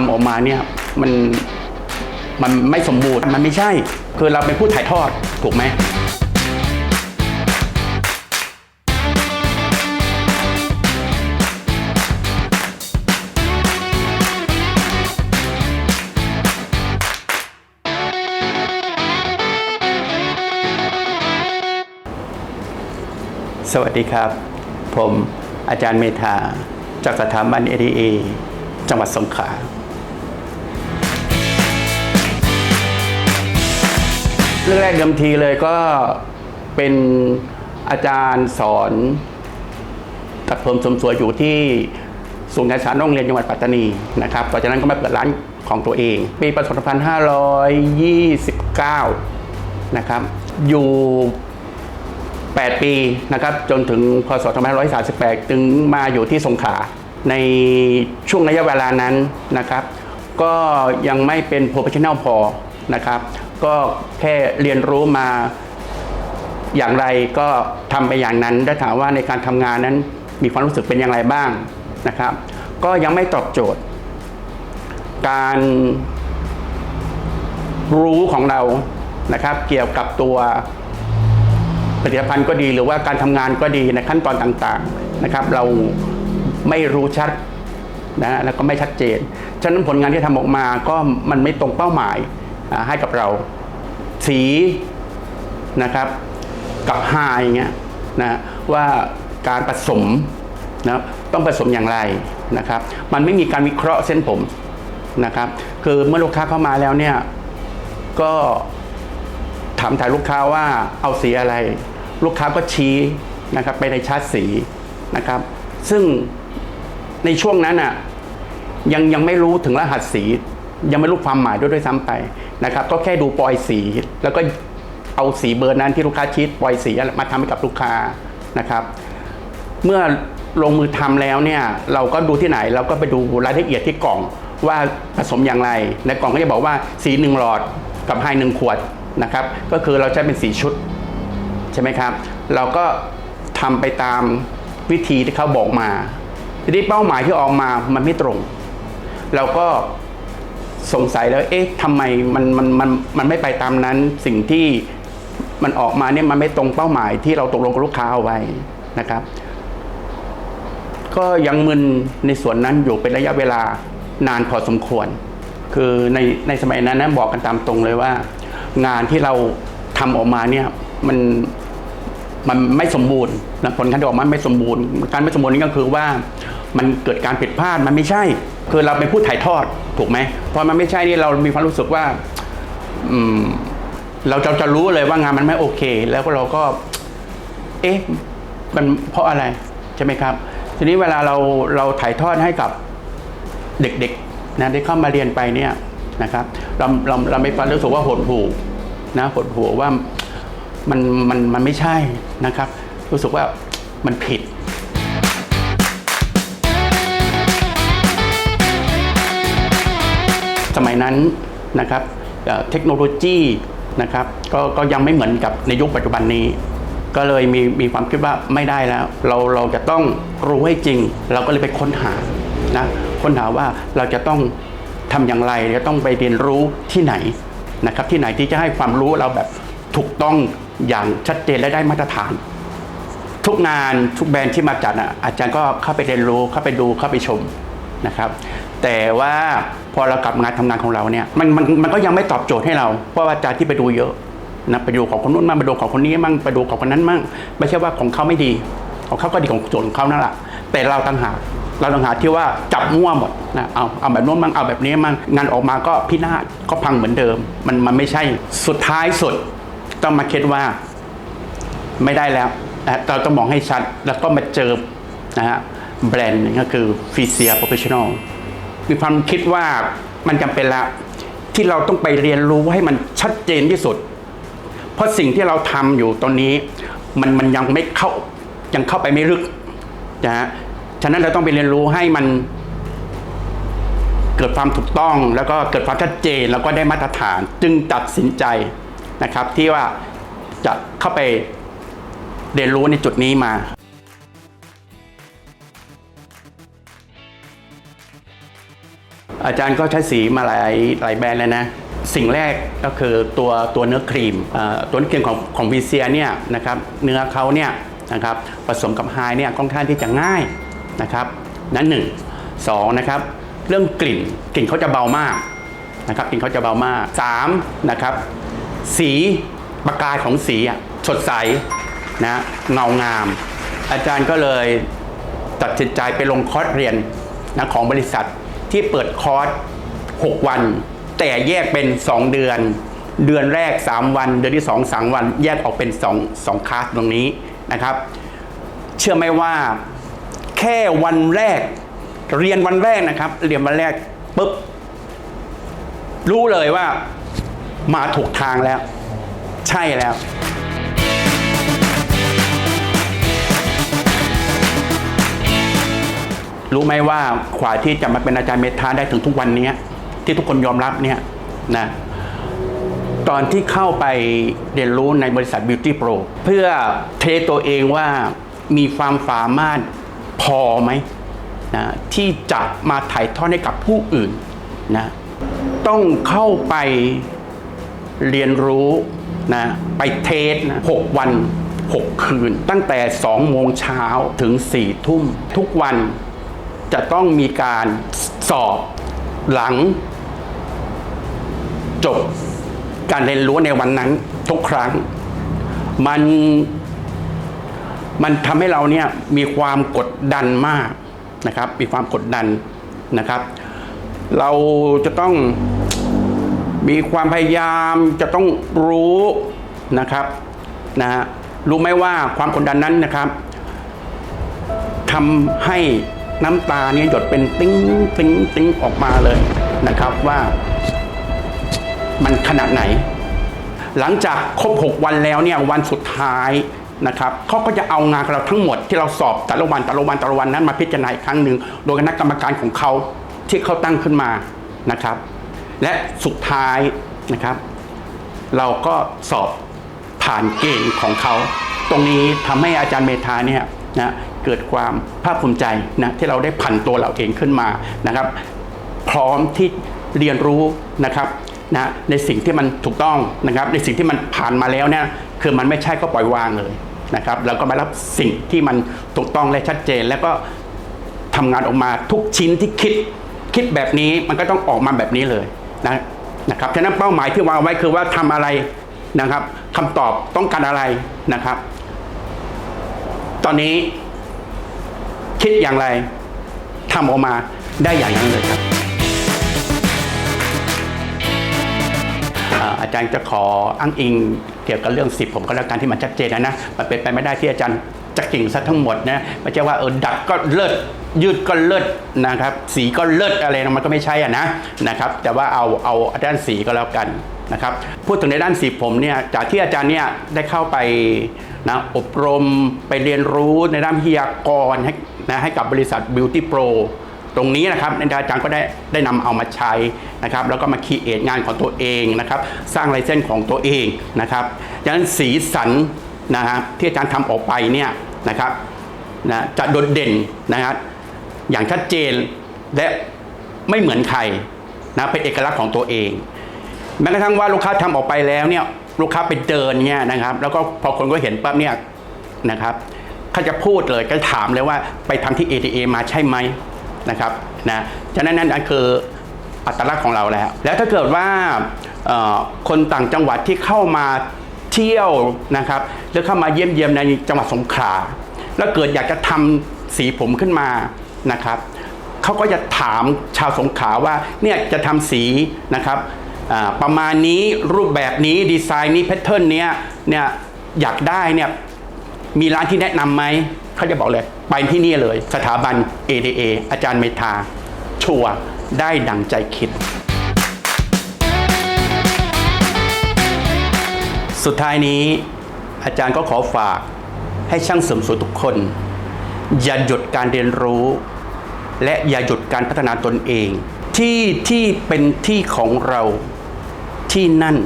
ทำออกมาเนี่ยมันมันไม่สมบูรณ์มันไม่ใช่ คือเราเป็นผู้ถ่ายทอดถูกไหมสวัสดีครับ ผมอาจารย์เมธาจากสถาบัน ADA จังหวัดสงขลา เรื่องแรกเดิมทีเลยก็เป็นอาจารย์สอนตัดผมสมสวยอยู่ที่ศูนย์การศึกษาโรงเรียนจังหวัดปัตตานีนะครับต่อจากนั้นก็มาเปิดร้านของตัวเองปีป2529 นะครับ อยู่ 8 ปีนะครับ จนถึงพศ2538 ถึงมาอยู่ที่สงขลาในช่วงระยะเวลานั้นนะครับ ก็ยังไม่เป็นโปรเฟชชั่น a ลพอนะครับ ก็แค่เรียนรู้มาอย่างไรก็ทำไปอย่างนั้นได้ถามว่าในการทำงานนั้นมีความรู้สึกเป็นอย่างไรบ้างนะครับ ก็ยังไม่ตอบโจทย์ การรู้ของเรานะครับ เกี่ยวกับตัวผลิตภัณฑ์ก็ดีหรือว่าการทำงานก็ดีในขั้นตอนต่างๆนะครับ เราไม่รู้ชัดนะแล้วก็ไม่ชัดเจน ฉะนั้นผลงานที่ทำออกมาก็มันไม่ตรงเป้าหมาย ให้กับเรา สีนะครับกับไฮอย่างเงี้ยนะว่าการผสมนะต้องผสมอย่างไรนะครับ มันไม่มีการวิเคราะห์เส้นผมนะครับ คือเมื่อลูกค้าเข้ามาแล้วเนี่ยก็ถามถ่ายลูกค้าว่าเอาสีอะไร ลูกค้าก็ชี้นะครับไปในชาร์ตสีนะครับ ซึ่งในช่วงนั้นอะยังยังไม่รู้ถึงรหัสสี ยังไม่รู้ความหมายด้วยด้วยซ้ำไปนะครับ ก็แค่ดูปลอยสี แล้วก็เอาสีเบอร์นั้นที่ลูกค้าชี้ปลอยสีมาทำให้กับลูกค้านะครับ เมื่อลงมือทำแล้วเนี่ยเราก็ดูที่ไหนเราก็ไปดูรายละเอียดที่กล่องว่าผสมอย่างไร ในกล่องก็จะบอกว่าสีหนึ่งหลอดกับไฮหนึ่งขวดนะครับ ก็คือเราใช้เป็นสีชุดใช่ไหมครับ เราก็ทำไปตามวิธีที่เขาบอกมาทีนี้เป้าหมายที่ออกมามันไม่ตรง เราก็ สงสัยแล้ว เอ๊ะทำไมมันมันมันมันไม่ไปตามนั้นสิ่งที่มันออกมาเนี่ยมันไม่ตรงเป้าหมายที่เราตกลงกับลูกค้าเอาไว้นะครับ ก็ยังมึนในส่วนนั้นอยู่เป็นระยะเวลานานพอสมควร คือในในสมัยนั้นนะบอกกันตามตรงเลยว่า งานที่เราทำออกมาเนี่ยมันมันไม่สมบูรณ์นะผลการออกมาไม่สมบูรณ์ การไม่สมบูรณ์นี่ก็คือว่า มันเกิดการผิดพลาดมันไม่ใช่ คือเราเป็นผู้ถ่ายทอดถูกไหมพอมันไม่ใช่นี่เรามีความรู้สึกว่าอืมเราจะจะรู้เลยว่างานมันไม่โอเค แล้วก็เราก็ เอ๊ะมันเพราะอะไรใช่ไหมครับ ทีนี้เวลาเราเราถ่ายทอดให้กับเด็กๆนะที่เข้ามาเรียนไปเนี่ยนะครับ เราเราเราไม่ฟังรู้สึกว่าหดหู่นะหดหู่ว่ามันมันมันไม่ใช่นะครับ รู้สึกว่ามันผิด สมัยนั้นนะครับเทคโนโลยีนะครับก็ก็ยังไม่เหมือนกับในยุคปัจจุบันนี้ ก็เลยมีมีความคิดว่าไม่ได้แล้ว เราเราจะต้องรู้ให้จริง เราก็เลยไปค้นหานะค้นหาว่าเราจะต้องทำอย่างไรจะต้องไปเรียนรู้ที่ไหนนะครับที่ไหนที่จะให้ความรู้เราแบบถูกต้องอย่างชัดเจนและได้มาตรฐาน ทุกงานทุกแบรนด์ที่มาจัดอะอาจารย์ก็เข้าไปเรียนรู้เข้าไปดูเข้าไปชมนะครับ แต่ว่าพอเรากลับงานทำงานของเราเนี่ยมันมันมันก็ยังไม่ตอบโจทย์ให้เรา เพราะว่าอาจารย์ที่ไปดูเยอะนะไปดูของคนนู้นมั่งไปดูของคนนี้มั่งไปดูของคนนั้นมั่งไม่ใช่ว่าของเขาไม่ดี ของเขาก็ดีของส่วนของเขานั่นแหละแต่เราต่างหากเราต่างหากที่ว่าจับมั่วหมดนะเอาเอาแบบโน้นมั่งเอาแบบนี้มั่งงานออกมาก็พินาศก็พังเหมือนเดิม มันมันไม่ใช่สุดท้ายสุด ต้องมาคิดว่าไม่ได้แล้วนะเราต้องมองให้ชัดแล้วก็มาเจอนะฮะแบรนด์หนึ่งก็คือฟีเซียโปรเฟชชั่นอล มีความคิดว่ามันจำเป็นละที่เราต้องไปเรียนรู้ให้มันชัดเจนที่สุด เพราะสิ่งที่เราทำอยู่ตอนนี้ มันมันยังไม่เข้ายังเข้าไปไม่ลึกนะฮะฉะนั้นเราต้องไปเรียนรู้ให้มันเกิดความถูกต้องแล้วก็เกิดความชัดเจนแล้วก็ได้มาตรฐานจึงตัดสินใจนะครับ ที่ว่าจะเข้าไปเรียนรู้ในจุดนี้มา อาจารย์ก็ใช้สีมาหลายหลายแบรนด์แล้วนะ สิ่งแรกก็คือตัวตัวเนื้อครีมตัวเนื้อครีมของของวีเซียเนี่ยนะครับเนื้อเขาเนี่ยนะครับผสมกับไฮเนี่ยค่อนข้างที่จะง่ายนะครับนั้นหนึ่งสองนะครับเรื่องกลิ่นกลิ่นเขาจะเบามากนะครับกลิ่นเขาจะเบามากสามนะครับสีประกายของสีอะสดใสนะเงางาม อาจารย์ก็เลยตัดสินใจไปลงคอร์สเรียนนะของบริษัท ที่เปิดคอร์ส6 วัน แต่แยกเป็น 2 เดือน เดือนแรก 3 วัน เดือนที่ 2 3 วัน แยกออกเป็น2 2คลาสตรงนี้นะครับ เชื่อไหมว่าแค่วันแรก เรียนวันแรกนะครับ เรียนวันแรกปุ๊บรู้เลยว่ามาถูกทางแล้ว ใช่แล้ว รู้ไหมว่าขวาที่จะมาเป็นอาจารย์เมธาได้ถึงทุกวันนี้ที่ทุกคนยอมรับเนี่ยนะตอนที่เข้าไปเรียนรู้ในบริษัท Beauty Pro เพื่อเทตัวเองว่ามีความสามารถพอไหมนะที่จะมาถ่ายทอดให้กับผู้อื่นนะต้องเข้าไปเรียนรู้นะไปเทสนะหกวัน 6 คืน ตั้งแต่ 2 โมงเช้าถึง 4 ทุ่มทุกวัน จะต้องมีการสอบหลัง จบการเรียนรู้ในวันนั้นทุกครั้ง มันมันทำให้เราเนี่ยมีความกดดันมากนะครับ มีความกดดันนะครับ เราจะต้องมีความพยายามจะต้องรู้นะครับนะรู้ไหมว่าความกดดันนั้นนะครับทำให้ น้ำตาเนี่ยหยดเป็นติ้งติ้งติ้งออกมาเลยนะครับว่ามันขนาดไหน หลังจากครบ 6 วันแล้วเนี่ยวันสุดท้ายนะครับเขาก็จะเอางานของเราทั้งหมดที่เราสอบแต่ละวันแต่ละวันแต่ละวันนั้นมาพิจารณาอีกครั้งหนึ่งโดยคณะกรรมการของเขาที่เขาตั้งขึ้นมานะครับ และสุดท้ายนะครับ เราก็สอบผ่านเกณฑ์ของเขา ตรงนี้ทำให้อาจารย์เมธาเนี่ย นะเกิดความภาคภูมิใจนะที่เราได้ผันตัวเราเองขึ้นมานะครับ พร้อมที่เรียนรู้นะครับนะในสิ่งที่มันถูกต้องนะครับ ในสิ่งที่มันผ่านมาแล้วเนี่ยคือมันไม่ใช่ก็ปล่อยวางเลยนะครับแล้วก็มารับสิ่งที่มันถูกต้องและชัดเจน แล้วก็ทำงานออกมาทุกชิ้นที่คิดคิดแบบนี้มันก็ต้องออกมาแบบนี้เลยนะนะครับฉะนั้นเป้าหมายที่วางไว้คือว่าทำอะไรนะครับคำตอบต้องการอะไรนะครับ ตอนนี้ คิดอย่างไรทำออกมาได้อย่างนั้นเลยครับอาจารย์จะขออ้างอิงเกี่ยวกับเรื่องสิบผมก็แล้วกันที่มันชัดเจนนะนะมันเป็นไปไม่ได้ที่อาจารย์จะเก่งซะทั้งหมดนะไม่ใช่ว่าเออดักก็เลิศ ยืดก็เลิศนะครับ สีก็เลิศอะไรนะมันก็ไม่ใช่อะนะนะครับ แต่ว่าเอาเอาด้านสีก็แล้วกันนะครับ พูดถึงในด้านสีผมเนี่ยจากที่อาจารย์เนี่ยได้เข้าไปนะอบรมไปเรียนรู้ในด้านวิทยากรให้นะให้กับบริษัท Beauty Pro ตรงนี้นะครับอาจารย์ก็ได้ได้นำเอามาใช้นะครับ แล้วก็มาคีเอทงานของตัวเองนะครับ สร้างลายเส้นของตัวเองนะครับดังนั้นสีสันนะฮะที่อาจารย์ทำออกไปเนี่ยนะครับนะจะโดดเด่นนะครับ อย่างชัดเจนและไม่เหมือนใครนะเป็นเอกลักษณ์ของตัวเอง แม้กระทั่งว่าลูกค้าทำออกไปแล้วเนี่ยลูกค้าไปเดินเนี่ยนะครับ แล้วก็พอคนก็เห็นปั๊บเนี่ยนะครับเขาจะพูดเลยก็ถามเลยว่าไปทำที่ ATA มาใช่ไหมนะครับนะฉะนั้นนั่นคืออัตลักษณ์ของเราแล้ว แล้วถ้าเกิดว่าคนต่างจังหวัดที่เข้ามาเที่ยวนะครับหรือเข้ามาเยี่ยมเยียมในจังหวัดสงขลาแล้วเกิดอยากจะทำสีผมขึ้นมา นะครับเขาก็จะถามชาวสงขลาว่าเนี่ยจะทำสีนะครับประมาณนี้รูปแบบนี้ดีไซน์นี้แพทเทิร์นเนี้ยเนี่ยอยากได้เนี่ยมีร้านที่แนะนำไหมเขาจะบอกเลย ไปที่นี่เลย สถาบัน ADA อาจารย์เมธาชัวได้ดังใจคิด สุดท้ายนี้อาจารย์ก็ขอฝากให้ช่างเสริมสวยทุกคน อย่าหยุดการเรียนรู้ และอย่าหยุดการพัฒนาตนเอง ที่ที่เป็นที่ของเราที่นั่น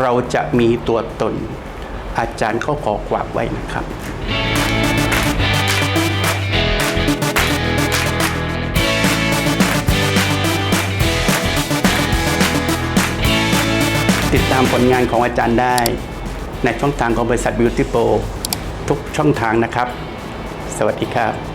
เราจะมีตัวตน อาจารย์เขาขอกวาดไว้นะครับติดตามผลงานของอาจารย์ได้ ในช่องทางของบริษัท Beauty Pro ทุกช่องทางนะครับ สวัสดีครับ